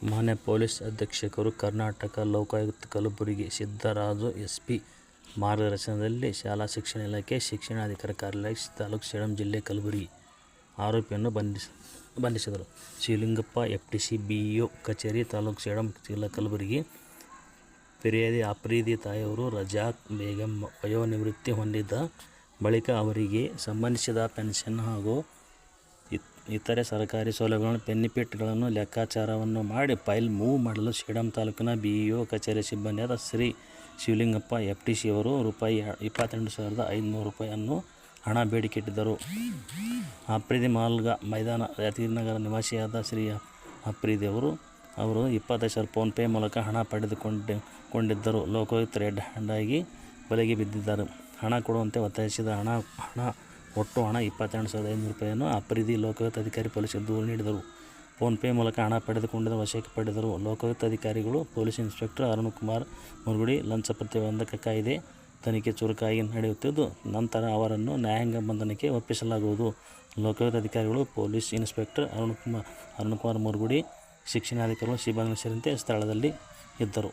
ಮಾನ್ಯ ಪೊಲೀಸ್ ಅಧೀಕ್ಷಕರು Karnataka Lokayukta Kalaburagi Siddaraju S P ಮಾರ್ಗದರ್ಶನದಲ್ಲಿ ಶಾಲಾ ಶಿಕ್ಷಣ ಇಲಾಖೆ ಶಿಕ್ಷಣಾಧಿಕಾರಿ ಕಾರ್ಯಾಲಯ ತಾಲೂಕು ಸೇಡಂ ಜಿಲ್ಲೆ ಕಲಬುರಗಿ ಆರೋಪಿಯನ್ನು ಬಂಧಿಸ, ಬಂಧಿಸಿದರು. Shivalingappa F T C B ಕಚೇರಿ ತಾಲೂಕು ಸೇಡಂ ಜಿಲ್ಲಾ ಕಲಬುರಗಿ ಫಿರ್ಯಾದಿ ಅಪ್ರೀತಿ ತಾಯಿಯವರು ರಜಾಕ್ ಬೇಗಂ ವಯೋನಿವೃತ್ತಿ ಹೊಂದಿದ್ದ ಬಳಿಕ ಅವರಿಗೆ ಸಂಬಂಧಿಸಿದ ಪೆನ್ಷನ್ ಹಾಗೂ ಇತರೆ ಸರ್ಕಾರಿ ಸೌಲಭ್ಯಗಳನ್ನು ಬೆನಿಫಿಟ್ಗಳನ್ನು ಲೆಕ್ಕಾಚಾರವನ್ನು ಮಾಡಿ ಫೈಲ್ ಮೂವ್ ಮಾಡಲು ಶ್ರೀಡಂ ತಾಲೂಕಿನ ಬಿ ಇ ಒ ಕಚೇರಿ ಸಿಬ್ಬಂದಿಯಾದ Shri Shivalingappa F T C ಅವರು ರೂಪಾಯಿ ಇಪ್ಪತ್ತೆಂಟು ಸಾವಿರದ ಐದುನೂರು ರೂಪಾಯಿಯನ್ನು ಹಣ ಬೇಡಿಕೆ ಇಟ್ಟಿದ್ದರು ಅಪ್ರೀದಿ ಮಾಲ್ಗ ಮೈದಾನ ಯಾದಗಿರಿನಗರ ನಿವಾಸಿಯಾದ ಶ್ರೀ ಅಪ್ರೀದಿ ಅವರು ಅವರು ಇಪ್ಪತ್ತೈದು ಸಾವಿರ ಫೋನ್ಪೇ ಮೂಲಕ ಹಣ ಪಡೆದುಕೊಂಡು, ಕೊಂಡಿದ್ದರು. ಲೋಕಾಯುಕ್ತ ರೆಡ್ ಹ್ಯಾಂಡಾಗಿ ಬಲೆಗೆ ಬಿದ್ದಿದ್ದರು. ಹಣ ಕೊಡುವಂತೆ ಒತ್ತಾಯಿಸಿದ ಹಣ ಹಣ ಒಟ್ಟು ಹಣ ಇಪ್ಪತ್ತೆರಡು ಸಾವಿರದ ಐನೂರು ರೂಪಾಯಿಯನ್ನು ಅಪರಿಧಿ ಲೋಕಾಯುಕ್ತ ಅಧಿಕಾರಿ ಪೊಲೀಸರು ದೂರು ನೀಡಿದರು. ಫೋನ್ಪೇ ಮೂಲಕ ಹಣ ಪಡೆದುಕೊಂಡಿದ್ದ ವಶಕ್ಕೆ ಪಡೆದರು. ಲೋಕಾಯುಕ್ತ ಅಧಿಕಾರಿಗಳು ಪೊಲೀಸ್ ಇನ್ಸ್ಪೆಕ್ಟರ್ ಅರುಣ್ ಕುಮಾರ್ ಮುರುಗುಡಿ ಲಂಚ ಪ್ರತಿಬಂಧಕ ಕಾಯ್ದೆ ತನಿಖೆ ಚುರುಕಾಗಿ ನಡೆಯುತ್ತಿದ್ದು, ನಂತರ ಅವರನ್ನು ನ್ಯಾಯಾಂಗ ಬಂಧನಕ್ಕೆ ಒಪ್ಪಿಸಲಾಗುವುದು. ಲೋಕಾಯುಕ್ತ ಅಧಿಕಾರಿಗಳು ಪೊಲೀಸ್ ಇನ್ಸ್ಪೆಕ್ಟರ್ ಅರುಣ್ ಕುಮಾರ್ ಅರುಣ್ ಕುಮಾರ್ ಮುರುಗುಡಿ, ಶಿಕ್ಷಣಾಧಿಕಾರಿಗಳು, ಸಿಬ್ಬಂದಿ ಸೇರಿದಂತೆ ಸ್ಥಳದಲ್ಲಿ ಇದ್ದರು.